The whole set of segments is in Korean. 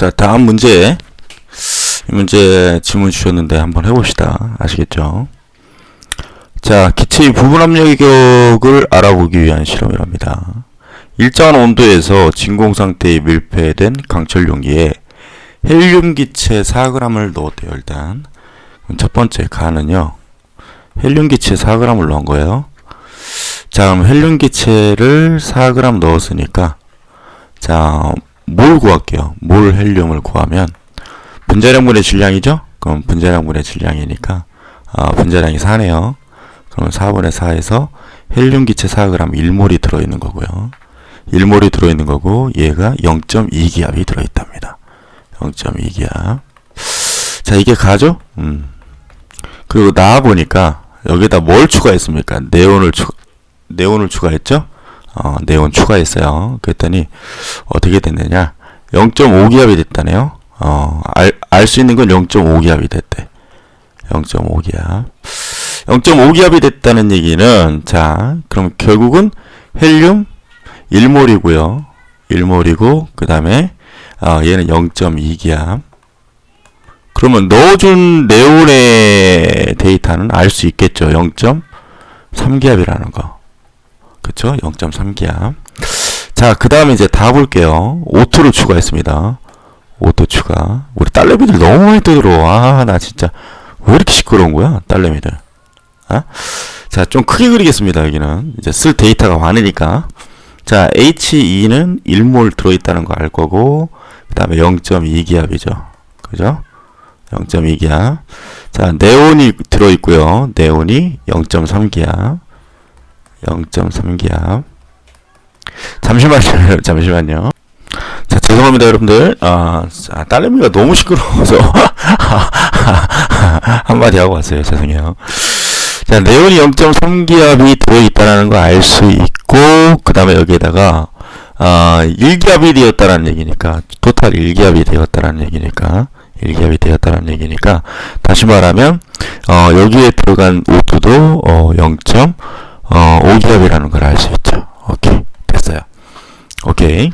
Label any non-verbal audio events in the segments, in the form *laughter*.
자, 다음 문제. 이 문제 질문 주셨는데 한번 해봅시다. 아시겠죠? 자, 기체의 부분 압력을 알아보기 위한 실험이랍니다. 일정한 온도에서 진공 상태에 밀폐된 강철 용기에 헬륨 기체 4g을 넣었대요, 일단. 첫 번째 가는요. 헬륨 기체 4g을 넣은 거예요. 자, 그럼 헬륨 기체를 4g 넣었으니까 자, 뭘 구할게요? 몰 헬륨을 구하면 분자량분의 질량이죠? 그럼 분자량분의 질량이니까 아, 분자량이 4네요. 그러면 4분의 4에서 헬륨 기체 4g 1몰이 들어있는 거고요. 1몰이 들어있는 거고 얘가 0.2기압이 들어있답니다. 0.2기압. 자, 이게 가죠? 음. 그리고 나와 보니까 여기다 뭘 추가했습니까? 네온을 추 네온을 추가했죠? 어, 네온 추가했어요. 그랬더니 어떻게 됐느냐? 0.5기압이 됐다네요. 어, 알, 알수 있는 건 0.5기압이 됐대. 0.5기압. 0.5기압이 됐다는 얘기는, 자, 그럼 결국은 헬륨 1몰이고요. 1몰이고, 그 다음에, 어, 얘는 0.2기압. 그러면 넣어준 네온의 데이터는 알 수 있겠죠. 0.3기압이라는 거. 그쵸? 0.3기압. 자, 그 다음에 이제 다 볼게요. 오토를 추가했습니다. 오토 추가. 우리 딸내미들 너무 많이 떠들어. 아, 나 진짜. 왜 이렇게 시끄러운 거야? 딸내미들. 아? 자, 좀 크게 그리겠습니다. 여기는. 이제 쓸 데이터가 많으니까. 자, HE는 1몰 들어있다는 거 알 거고, 그 다음에 0.2기압이죠. 그죠? 0.2기압. 자, 네온이 들어있고요. 네온이 0.3기압. 0.3기압. 잠시만요, *laughs* 잠시만요. 자, 죄송합니다, 여러분들. 아, 자, 딸내미가 너무 시끄러워서 *laughs* 한마디 하고 왔어요. 죄송해요. 자, 네온이 0.3기압이 들어있다는 거알수 있고, 그 다음에 여기에다가, 아, 1기압이 되었다는 얘기니까, 토탈 1기압이 되었다는 얘기니까, 1기압이 되었다는 얘기니까, 다시 말하면, 어, 여기에 들어간 오프도, 어, 0. 어, 5기압이라는 걸 알 수 있죠. 오케이. 됐어요. 오케이.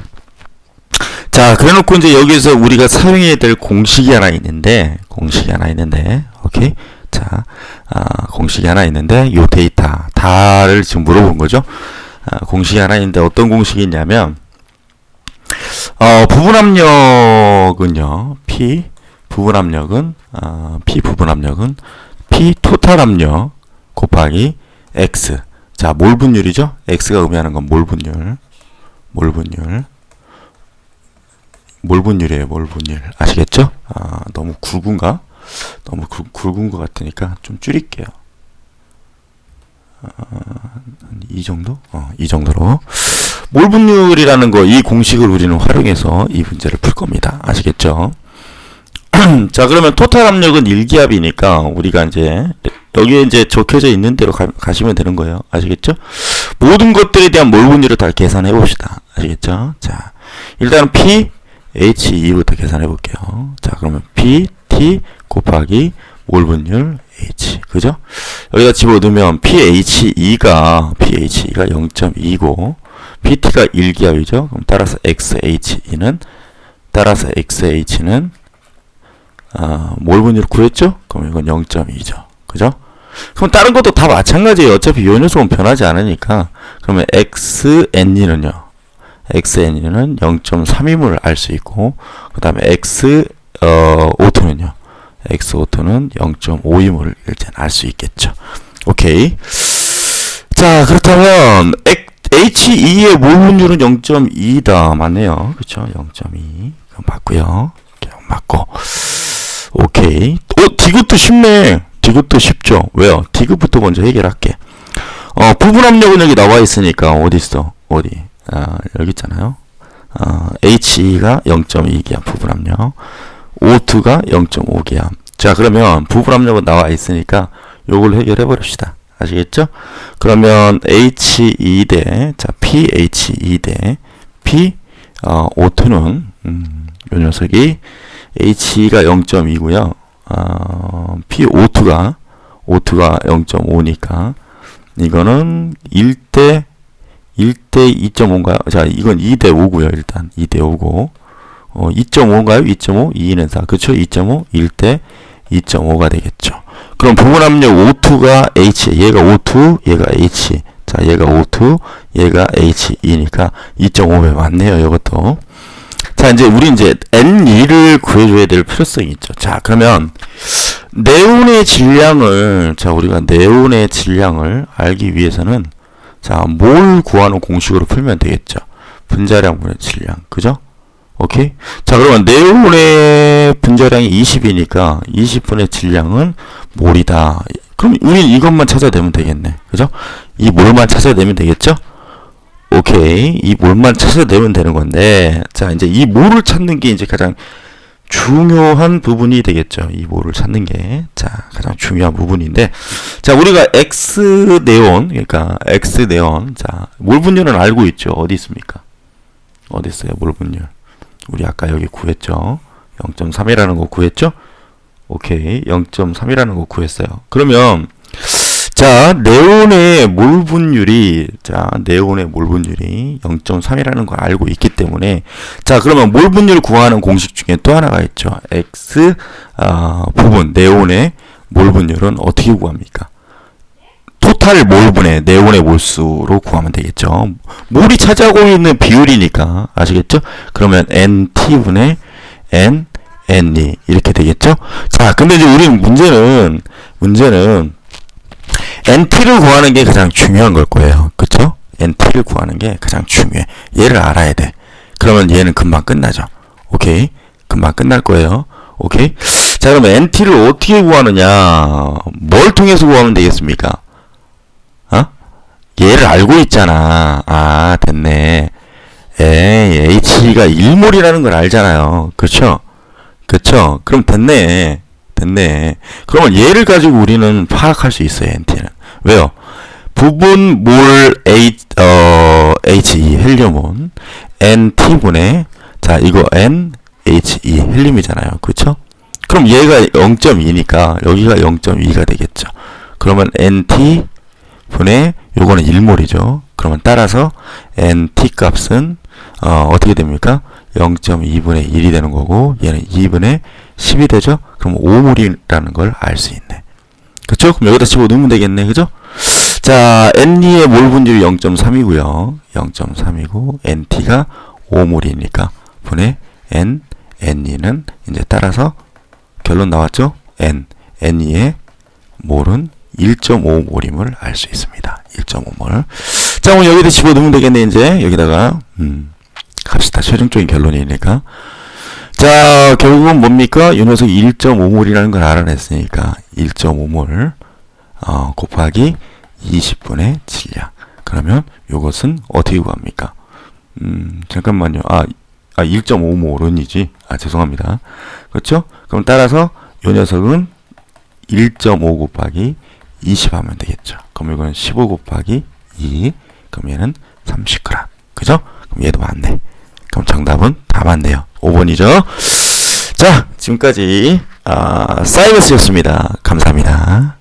자, 그래 놓고 이제 여기서 우리가 사용해야 될 공식이 하나 있는데, 공식이 하나 있는데, 오케이. 자, 아, 공식이 하나 있는데, 요 데이터, 다를 지금 물어본 거죠. 아, 공식이 하나 있는데, 어떤 공식이 있냐면, 어, 부분 압력은요, P, 부분 압력은, 어, P 부분 압력은, P 토탈 압력 곱하기 X. 자, 몰 분율이죠? X가 의미하는 건 몰 분율. 몰 분율. 몰 분율이에요, 몰 분율. 아시겠죠? 아, 너무 굵은가? 너무 굵, 굵은 것 같으니까 좀 줄일게요. 아, 이 정도? 어, 이 정도로. 몰 분율이라는 거, 이 공식을 우리는 활용해서 이 문제를 풀 겁니다. 아시겠죠? *clears throat* 자, 그러면 토탈 압력은 1기압이니까 우리가 이제 여기에 이제 적혀져 있는 대로 가, 시면 되는 거예요. 아시겠죠? 모든 것들에 대한 몰 분율을 다 계산해 봅시다. 아시겠죠? 자, 일단은 P, H, E부터 계산해 볼게요. 자, 그러면 P, T 곱하기 몰 분율 H. 그죠? 여기다 집어넣으면 PHE가, PHE가 0.2고, PT가 1기압이죠? 그럼 따라서 XHE는, 따라서 XH는, 아, 몰 분율 구했죠? 그럼 이건 0.2죠. 그죠? 그럼 다른 것도 다 마찬가지예요. 어차피 요 녀석은 변하지 않으니까. 그러면 xn이는요. xn은 0.3임을 알 수 있고, 그 다음에 x 어, 오토는요. x 오토는 0.5임을 일단 알 수 있겠죠. 오케이. 자, 그렇다면 HE의 몰분율은 0.2다. 맞네요. 그렇죠? 0.2. 그럼 맞고요. 맞고. 오케이. 어, 이것도 쉽네. 디귿도 쉽죠. 왜요? 디귿부터 먼저 해결할게. 어, 부분 압력은 여기 나와 있으니까 어디 있어? 어디? 아, 여기 있잖아요. 어, HE가 0.2기압 부분 압력, O2가 0.5기압. 자, 그러면 부분 압력은 나와 있으니까 요걸 해결해 버립시다. 아시겠죠? 그러면 HE 대, 자, PHE 대 P, 어, O2는, 음, 요 녀석이 HE가 0.2고요. 어, P52가 O2가 0.5니까 이거는 1대 1대 2.5인가요? 자, 이건 2대 5고요. 일단 2대 5고 어, 2.5인가요? 2.5? 2는 4. 그쵸? 2.5? 1대 2.5가 되겠죠. 그럼 부분 압력 O2가 H, 얘가 O2, 얘가 H. 자, 얘가 O2, 얘가 H2니까 2.5배 맞네요, 이것도. 자, 이제 우리 이제 N2를 구해줘야 될 필요성이 있죠. 자, 그러면 네온의 질량을, 자, 우리가 네온의 질량을 알기 위해서는 자, 뭘 구하는 공식으로 풀면 되겠죠. 분자량분의 질량. 그죠? 오케이? 자, 그러면 네온의 분자량이 20이니까 20분의 질량은 몰이다. 그럼 우린 이것만 찾아내면 되겠네. 그죠? 이 몰만 찾아내면 되겠죠? 오케이. 이 몰만 찾아내면 되는 건데, 자, 이제 이 몰을 찾는 게 이제 가장 중요한 부분이 되겠죠. 이 몰을 찾는 게. 자, 가장 중요한 부분인데, 자, 우리가 X 네온, 그러니까 X 네온, 자, 몰 분율은 알고 있죠. 어디 있습니까? 어디 있어요? 몰 분율. 우리 아까 여기 구했죠. 0.3이라는 거 구했죠? 오케이. 0.3이라는 거 구했어요. 그러면, 자, 네온의 몰 분율이, 자, 네온의 몰 분율이 0.3이라는 걸 알고 있기 때문에, 자, 그러면 몰 분율 구하는 공식 중에 또 하나가 있죠. X, 아, 부분, 네온의 몰 분율은 어떻게 구합니까? 토탈 몰분의 네온의 몰수로 구하면 되겠죠. 몰이 차지하고 있는 비율이니까 아시겠죠? 그러면 NT분의 N, N2 이렇게 되겠죠? 자, 근데 이제 우리는 문제는 문제는 NT를 구하는 게 가장 중요한 걸 거예요. 그쵸? NT를 구하는 게 가장 중요해. 얘를 알아야 돼. 그러면 얘는 금방 끝나죠. 오케이? 금방 끝날 거예요. 오케이? 자, 그러면 NT를 어떻게 구하느냐? 뭘 통해서 구하면 되겠습니까? 어? 얘를 알고 있잖아. 아, 됐네. 에이, H가 1몰이라는 걸 알잖아요. 그쵸? 그쵸? 그럼 됐네. 됐네. 그러면 얘를 가지고 우리는 파악할 수 있어요, NT는. 왜요? 부분 몰 H, 어, He, 헬륨은 NT분의, 자, 이거 N, He, 헬륨이잖아요. 그쵸? 그럼 얘가 0.2니까 여기가 0.2가 되겠죠. 그러면 NT 분의 요거는 1몰이죠. 그러면 따라서 NT 값은 어, 어떻게 됩니까? 0.2분의 1이 되는 거고 얘는 2분의 10이 되죠. 그럼 5몰이라는 걸 알 수 있네. 그쵸? 그럼 여기다 집어넣으면 되겠네. 그죠? 자, N2의 몰 분율이 0.3이고요. 0.3이고 NT가 5몰이니까 분의 N, N2는 이제 따라서 결론 나왔죠? N, N2의 몰은 1.5몰임을 알 수 있습니다. 1.5몰. 자, 오늘 여기다 집어넣으면 되겠네, 이제. 여기다가, 음, 갑시다. 최종적인 결론이니까. 자, 결국은 뭡니까? 이 녀석이 1.5몰이라는 걸 알아냈으니까, 1.5몰, 어, 곱하기 20분의 질량. 그러면 요것은 어떻게 구합니까? 음, 잠깐만요. 아, 아 1.5몰은이지. 아, 죄송합니다. 그렇죠? 그럼 따라서 요 녀석은 1.5 곱하기 20 하면 되겠죠. 그럼 이거는 15 곱하기 2. 그럼 얘는 30g. 그죠? 그럼 얘도 맞네. 그럼 정답은 다 맞네요. 5번이죠. 자, 지금까지 아, 사이버스였습니다. 감사합니다.